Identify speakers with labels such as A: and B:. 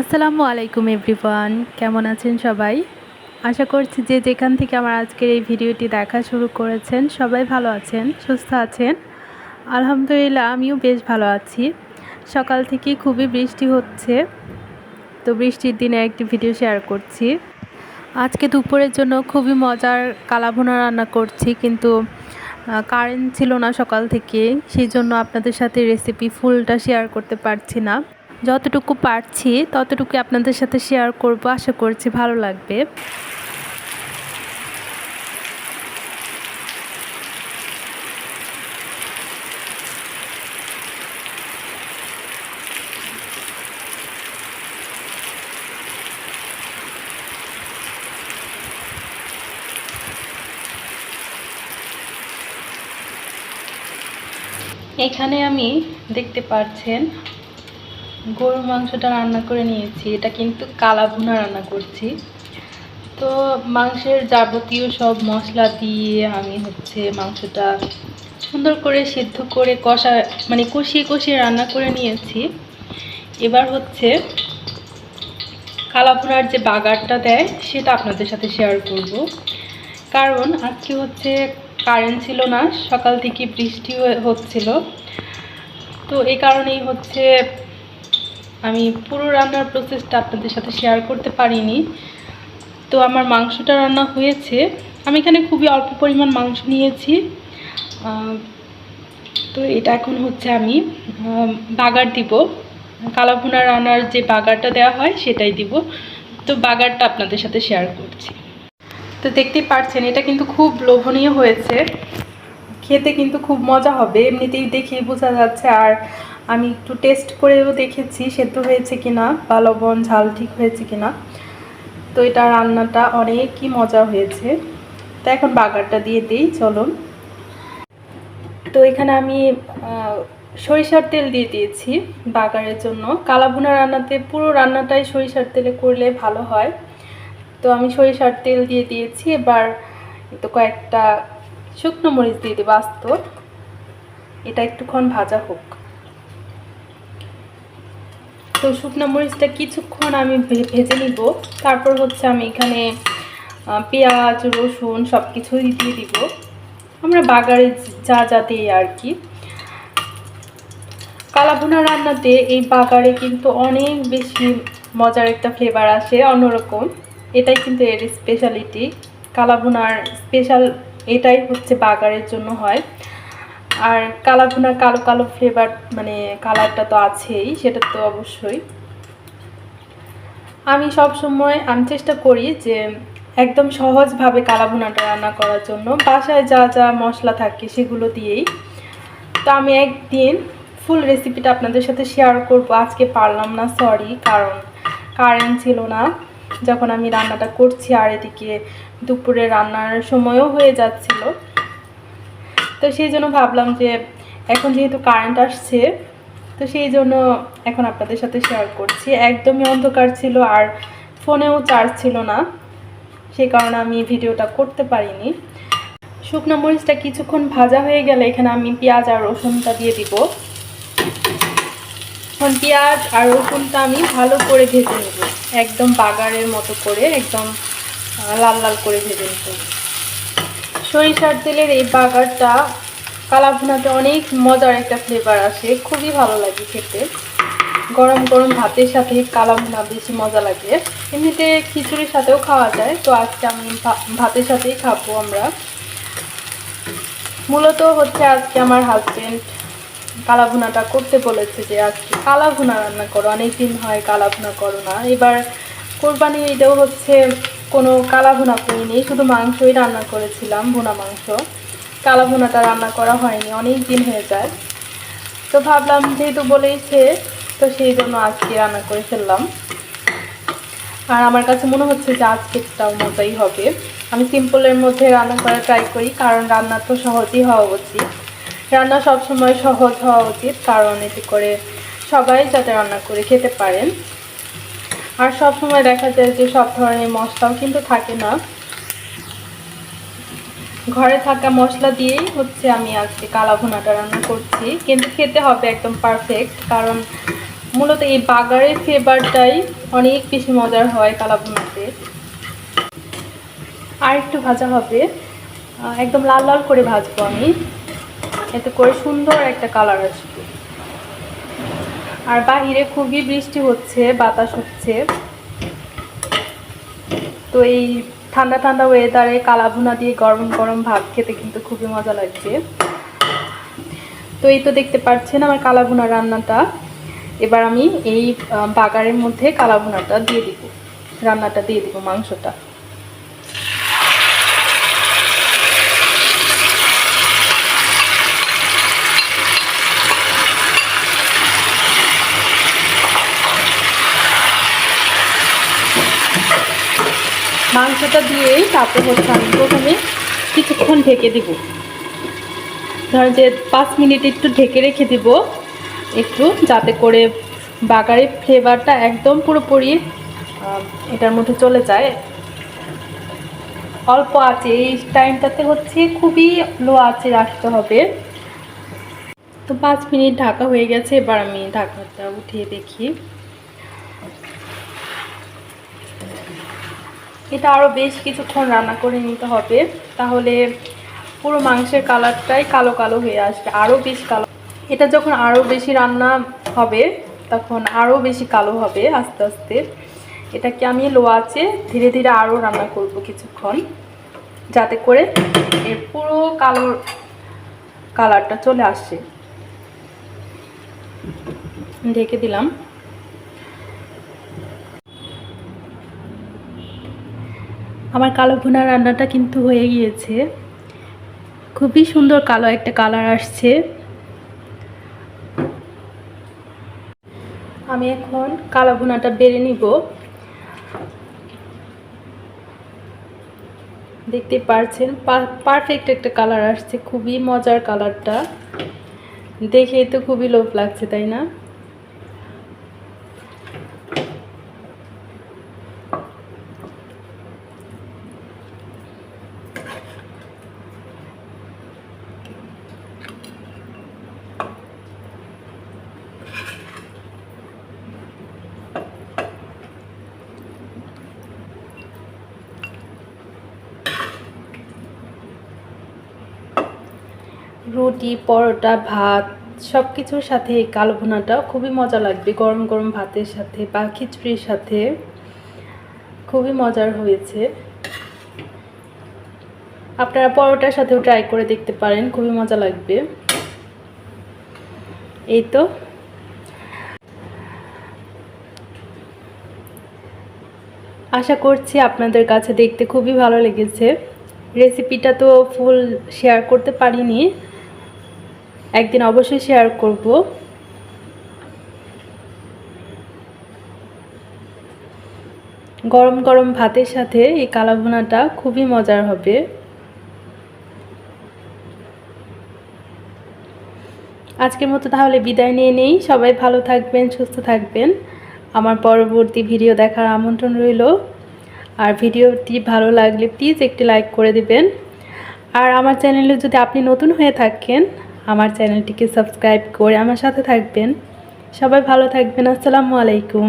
A: আসসালামু আলাইকুম এভরিওয়ান, কেমন আছেন সবাই? আশা করছি যে যেখান থেকে আমার আজকের এই ভিডিওটি দেখা শুরু করেছেন, সবাই ভালো আছেন, সুস্থ আছেন। আলহামদুলিল্লাহ, আমিও বেশ ভালো আছি। সকাল থেকে খুবই বৃষ্টি হচ্ছে, তো বৃষ্টির দিনে একটি ভিডিও শেয়ার করছি। আজকে দুপুরের জন্য খুবই মজার কালাভুনা রান্না করছি, কিন্তু কারেন্ট ছিল না সকাল থেকে, সেই জন্য আপনাদের সাথে রেসিপি ফুলটা শেয়ার করতে পারছি না। যতটুকু পারছি ততটুকু আপনাদের সাথে শেয়ার করব। আশা করছি ভালো লাগবে। এখানে আমি দেখতে পাচ্ছেন গরুর মাংসটা রান্না করে নিয়েছি। এটা কিন্তু কালা ভুনা রান্না করছি। তো মাংসের যাবতীয় সব মশলা দিয়ে আমি হচ্ছে মাংসটা সুন্দর করে সিদ্ধ করে কষা মানে কষিয়ে কষিয়ে রান্না করে নিয়েছি। এবার হচ্ছে কালা ভুনার যে বাগারটা দেয়, সেটা আপনাদের সাথে শেয়ার করব। কারণ আজকে হচ্ছে কারেন্ট ছিল না, সকাল থেকে বৃষ্টি হচ্ছিল। তো এই কারণেই হচ্ছে আমি পুরো রান্নার প্রসেসটা আপনাদের সাথে শেয়ার করতে পারিনি। তো আমার মাংসটা রান্না হয়েছে। আমি এখানে খুবই অল্প পরিমাণ মাংস নিয়েছি। তো এটা এখন হচ্ছে আমি বাগার দিব। কালাভুনা রান্নার যে বাগারটা দেওয়া হয় সেটাই দিব। তো বাগারটা আপনাদের সাথে শেয়ার করছি। তো দেখতেই পাচ্ছেন এটা কিন্তু খুব লোভনীয় হয়েছে। খেতে কিন্তু খুব মজা হবে। এমনিতেই দেখেই বোঝা যাচ্ছে। আর আমি একটু টেস্ট করেও দেখেছি সেদ্ধ হয়েছে কিনা বা লবণ, ঝাল ঠিক হয়েছে কিনা। তো এটা রান্নাটা অনেকই মজা হয়েছে। তো এখন বাগারটা দিয়ে দিই, চলুন। তো এখানে আমি সরিষার তেল দিয়ে দিয়েছি বাগারের জন্য। কালাভুনা রান্নাতে পুরো রান্নাটাই সরিষার তেলে করলে ভালো হয়। তো আমি সরিষার তেল দিয়ে দিয়েছি। এবার তো কয়েকটা শুকনো মরিচ দিয়ে দেবো, আস্ত। এটা একটুক্ষণ ভাজা হোক। তো শুকনো মরিচটা কিছুক্ষণ আমি ভেজে নিব। তারপর হচ্ছে আমি এখানে পেঁয়াজ, রসুন সব কিছুই দিয়ে দিব। আমরা বাগারে যা যা দিই আর কি। কালাভুনা রান্নাতে এই বাগারে কিন্তু অনেক বেশি মজার একটা ফ্লেভার আসে, অন্যরকম। এটাই কিন্তু এর স্পেশালিটি কালাভুনার স্পেশাল এটাই হচ্ছে বাগারের জন্য হয়। আর কালাভুনার কালো কালো ফ্লেভার মানে কালারটা তো আছেই, সেটা তো অবশ্যই। আমি সব সময় আমি চেষ্টা করি যে একদম সহজভাবে কালাভুনাটা রান্না করার জন্য। বাসায় যা যা মশলা থাকে সেগুলো দিয়েই। তো আমি একদিন ফুল রেসিপিটা আপনাদের সাথে শেয়ার করব। আজকে পারলাম না সরি কারণ কারেন্ট ছিল না। যখন আমি রান্নাটা করছি আর এদিকে দুপুরে রান্নার সময়ও হয়ে যাচ্ছিল। তো সেই জন্য ভাবলাম যে এখন যেহেতু কারেন্ট আসছে, তো সেই জন্য এখন আপনাদের সাথে শেয়ার করছি। একদমই অন্ধকার ছিল আর ফোনেও চার্জ ছিল না, সেই কারণে আমি ভিডিওটা করতে পারিনি। শুকনো মরিচটা কিছুক্ষণ ভাজা হয়ে গেলে এখানে আমি পেঁয়াজ আর রসুনটা দিয়ে দিব। এখন পেঁয়াজ আর রসুনটা আমি ভালো করে ভেজে নেব। একদম বাগারের মতো করে, একদম লাল লাল করে ভেজে নেব সরিষার তেলের এই বাগারটা, কালাভুনাতে অনেক মজার একটা ফ্লেভার আসে, খুবই ভালো লাগে খেতে। গরম গরম ভাতের সাথে কালাভুনা বেশি মজা লাগে। এমনিতে খিচুড়ির সাথেও খাওয়া যায়, তো আজকে আমি ভাতের সাথেই খাব আমরা। মূলত হচ্ছে আজকে আমার হাজব্যান্ড কালাভুনাটা করতে বলেছে যে আজকে কালাভুনা রান্না করো, অনেকদিন হয় কালাভুনা করো না। এবার কোরবানি এটাও হচ্ছে কোনো কালা ভুনা করিনি শুধু মাংসই রান্না করেছিলাম, ভুনা মাংস। কালা ভুনাটা রান্না করা হয়নি, অনেক দিন হয়ে যায়। তো ভাবলাম, যেহেতু বলেইছে, তো সেই জন্য আজকে রান্না করে ফেললাম। আর আমার কাছে মনে হচ্ছে যে আজকেরটাও মজাই হবে। আমি সিম্পলের মধ্যে রান্না করা ট্রাই করি, কারণ রান্না তো সহজই হওয়া উচিত। রান্না সবসময় সহজ হওয়া উচিত, কারণ এতে করে সবাই যাতে রান্না করে খেতে পারেন। আর সব সময় দেখা যায় যে সব ধরনের মশলাও কিন্তু থাকে না। ঘরে থাকা মশলা দিয়েই হচ্ছে আমি আজকে কালা ভুনাটা রান্না করছি। কিন্তু খেতে হবে একদম পারফেক্ট কারণ মূলত এই বাগারের ফ্লেভারটাই অনেক বেশি মজার হয় কালাভুনাতে আর একটু ভাজা হবে। একদম লাল লাল করে ভাজবো আমি। এতে করে সুন্দর একটা কালার আসবে। আর বাহিরে খুবই বৃষ্টি হচ্ছে, বাতাস হচ্ছে। তো এই ঠান্ডা ঠান্ডা ওয়েদারে কালাভুনা দিয়ে গরম গরম ভাত খেতে কিন্তু খুবই মজা লাগছে। তো এই তো দেখতে পাচ্ছেন আমার কালাভুনা রান্নাটা। এবার আমি এই বাগারের মধ্যে কালাভুনাটা দিয়ে দিব, রান্নাটা দিয়ে দিব, মাংসটা। মাংসটা দিয়েই তারপর হচ্ছে আমি প্রথমে কিছুক্ষণ ঢেকে দিব। ধর যে পাঁচ মিনিট একটু ঢেকে রেখে দিব, একটু যাতে করে বাগারের ফ্লেভারটা একদম পুরোপুরি এটার মধ্যে চলে যায়। অল্প আছে, এই টাইমটাতে হচ্ছে খুবই লো আছে, রাখতে হবে। তো পাঁচ মিনিট ঢাকা হয়ে গেছে, এবার আমি ঢাকাটা উঠিয়ে দেখি। এটা আরও বেশ কিছুক্ষণ রান্না করে নিতে হবে। তাহলে পুরো মাংসের কালারটাই কালো কালো হয়ে আসবে আরও বেশ কালো। এটা যখন আরও বেশি রান্না হবে, তখন আরও বেশি কালো হবে আস্তে আস্তে। এটাকে আমি লো আছে ধীরে ধীরে আরও রান্না করব কিছুক্ষণ, যাতে করে এর পুরো কালো কালারটা চলে আসে। ঢেকে দিলাম। আমার কালো ভুনা রান্নাটা কিন্তু হয়ে গিয়েছে। খুবই সুন্দর কালো একটা কালার আসছে। আমি এখন কালো ভুনাটা বেড়ে নিব। দেখতে পারছেন পারফেক্ট একটা কালার আসছে, খুবই মজার কালারটা। দেখেই তো খুবই লোভ লাগছে, তাই না? রুটি, পরোটা, ভাত সব কিছুর সাথে এই কালো খুবই মজা লাগবে। গরম গরম ভাতের সাথে বা খিচুড়ির সাথে খুবই মজার হয়েছে। আপনারা পরোটার সাথেও ট্রাই করে দেখতে পারেন, খুবই মজা লাগবে। এই তো। আশা করছি আপনাদের কাছে দেখতে খুবই ভালো লেগেছে। রেসিপিটা তো ফুল শেয়ার করতে পারিনি। একদিন অবশ্যই শেয়ার করব। গরম গরম ভাতের সাথে এই কালাভুনাটা খুবই মজার হবে। আজকের মতো তাহলে বিদায় নিয়ে নেই। সবাই ভালো থাকবেন, সুস্থ থাকবেন। আমার পরবর্তী ভিডিও দেখার আমন্ত্রণ রইল। আর ভিডিওটি ভালো লাগলে প্লিজ একটি লাইক করে দিবেন। আর আমার চ্যানেলে যদি আপনি নতুন হয়ে থাকেন আমার চ্যানেলটিকে সাবস্ক্রাইব করে আমার সাথে থাকবেন। সবাই ভালো থাকবেন। আসসালামু আলাইকুম।